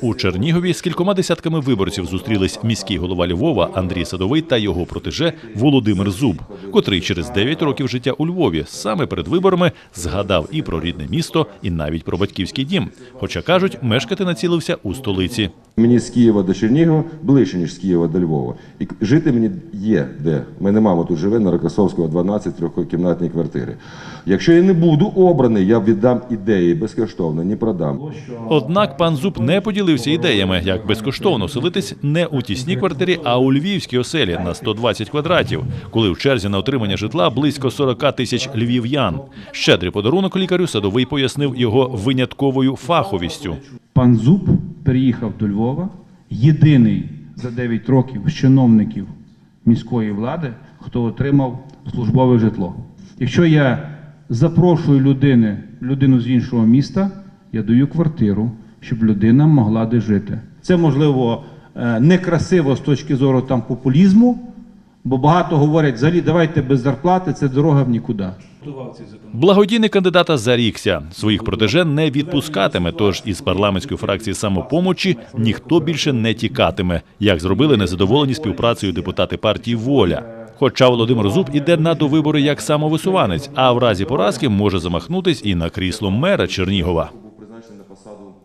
У Чернігові з кількома десятками виборців зустрілись міський голова Львова Андрій Садовий та його протеже Володимир Зуб, котрий через 9 років життя у Львові саме перед виборами згадав і про рідне місто, і навіть про батьківський дім. Хоча кажуть, мешкати націлився у столиці. Мені з Києва до Чернігова ближче, ніж з Києва до Львова. І жити мені є де. Мене мама тут живе на Рокосовського 12 трьохкімнатні квартири. Якщо я не буду обраний, я віддам ідеї безкоштовно, не продам. Однак пан Зуб не поділився ідеями, як безкоштовно селитись не у тісній квартирі, а у львівській оселі на 120 квадратів, коли в черзі на отримання житла близько 40 тисяч львів'ян. Щедрий подарунок лікарю садовий пояснив його винятковою фаховістю. Пан Зуб переїхав до Львова, єдиний за 9 років з чиновників міської влади, хто отримав службове житло. Якщо я запрошую людини, людину з іншого міста, я даю квартиру, щоб людина могла де жити. Це можливо е, некрасиво з точки зору там популізму, бо багато говорять, взагалі давайте без зарплати, це дорога в нікуди. Благодійний кандидата зарікся. Своїх протеже не відпускатиме. Тож із парламентської фракції самопомочі ніхто більше не тікатиме, як зробили незадоволені співпрацею депутати партії Воля. Хоча Володимир Зуб іде на довибори як самовисуванець, а в разі поразки може замахнутись і на крісло мера Чернігова. passado